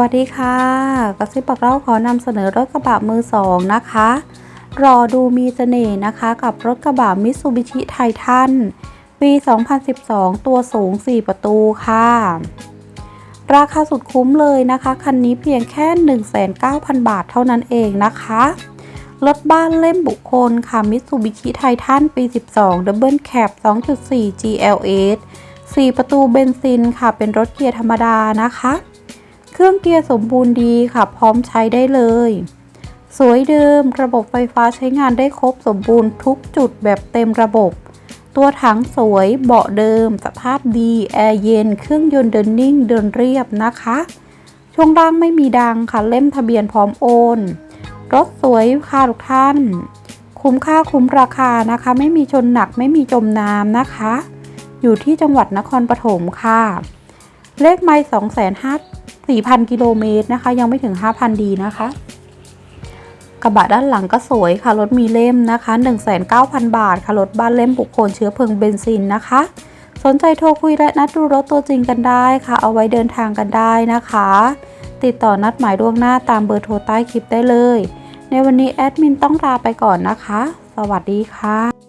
วัสดีค่ะกระซิบบอกเล่าขอนำเสนอรถกระบะมือสองนะคะ รอดูมีเสน่ห์นะคะ กับรถกระบะมิ t ซูบิชิไททันปี 2012 ตัวสูง 4 ประตูค่ะ ราคาสุดคุ้มเลยนะคะ คันนี้เพียงแค่ 1,900บาทเท่านั้นเองนะคะ รถบ้านเล่มบุคคลค่ะมิ t ซูบิชิไททันปี 12 Double Cab 2.4 GLS 4 ประตูเบนซินค่ะ เป็นรถเกียร์ธรรมดานะคะ เครื่องเกียร์สมบูรณ์ดีค่ะ พร้อมใช้ได้เลย สวยเดิม ระบบไฟฟ้าใช้งานได้ครบสมบูรณ์ทุกจุดแบบเต็มระบบ ตัวถังสวย เบาะเดิม สภาพดี แอร์เย็น เครื่องยนต์เดินนิ่ง เดินเรียบนะคะ ช่วงล่างไม่มีดังค่ะ เล่มทะเบียนพร้อมโอน รถสวยค่ะทุกท่าน คุ้มค่าคุ้มราคานะคะ ไม่มีชนหนัก ไม่มีจมน้ำนะคะ อยู่ที่จังหวัดนครปฐมค่ะ เลขไม่สองแสนห้า 4,000 กิโลเมตรนะคะ ยังไม่ถึง 5,000 ดีนะคะ กระบะด้านหลังก็สวยค่ะ รถมีเล่มนะคะ 19,000 บาทค่ะ รถบ้านเล่มบุคคลเชื้อเพลิงเบนซินนะคะ สนใจโทรคุยและนัดดูรถตัวจริงกันได้ค่ะ เอาไว้เดินทางกันได้นะคะ ติดต่อนัดหมายล่วงหน้าตามเบอร์โทรใต้คลิปได้เลย ในวันนี้แอดมินต้องลาไปก่อนนะคะ สวัสดีค่ะ